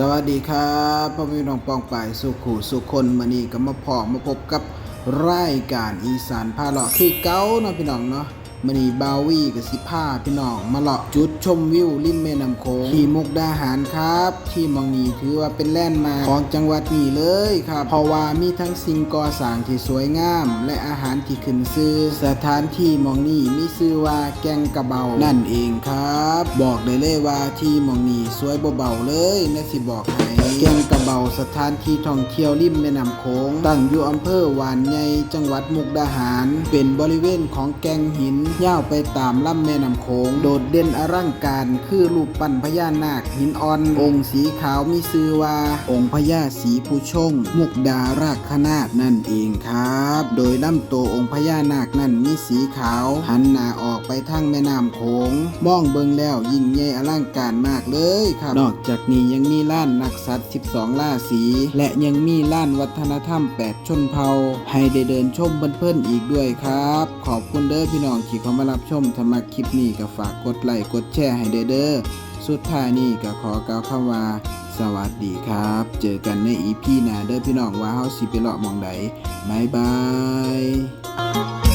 สวัสดีครับพ่อพี่น้องปองป่ายสุขูสุคนมานี่ก็มาพอมาพบกับรายการอีสานพาเลาะคือเก้าเนาะพี่น้องเนาะ มานี่บาวี่กับสิผ้าพี่น้องมาเลาะจุดชมวิวริมแม่น้ำโขงที่มุกดาหารครับ ที่มองนี้ถือว่าเป็นแลนด์มาของจังหวัดนี้เลยครับ เพราะว่ามีทั้งสิ่งก่อสร้างที่สวยงาม และอาหารที่ขึ้นชื่อสถานที่มองนี้มีชื่อว่าแกงกระเบานั่นเองครับ บอกได้เลยว่าที่มองนี้สวยเบาๆเลยนะสิบอกให้แกงกระเบาสถานที่ท่องเที่ยวริมแม่น้ำโขงตั้งอยู่อำเภอวานใหญ่จังหวัดมุกดาหาร เป็นบริเวณของแกงหินยาวไปตามลำแม่น้ำโขงโดดเด่นอลังการคือรูปปั้นพญานาคหินอ่อน องค์สีขาวมีชื่อว่า องค์พญาศรีผู้ชง มุกดาราชนาถนั่นเองครับ โดยลำตัวองค์พญานาคนั่นมีสีขาว หันหน้าออกไปทางแม่น้ำโขงมองเบิงแล้วยิ่งใหญ่อลังการมากเลยครับ นอกจากนี้ยังมีล้านนักสัตว์12ราศีและยังมีล้านวัฒนธรรม 8 ชนเผ่าให้ได้เดินชมเพิ่นๆอีกด้วยครับ ขอบคุณเด้อพี่น้องที่เข้ามารับชมธรรมะคลิปนี้ก็ฝากกดไลค์กดแชร์ให้เด้อเด้อสุดท้ายนี้ก็ขอกล่าวคำว่า สวัสดีครับ เจอกันในอีพีหน้าเด้อพี่น้องว่าเฮาสิไปเลาะหมองใดบ๊ายบาย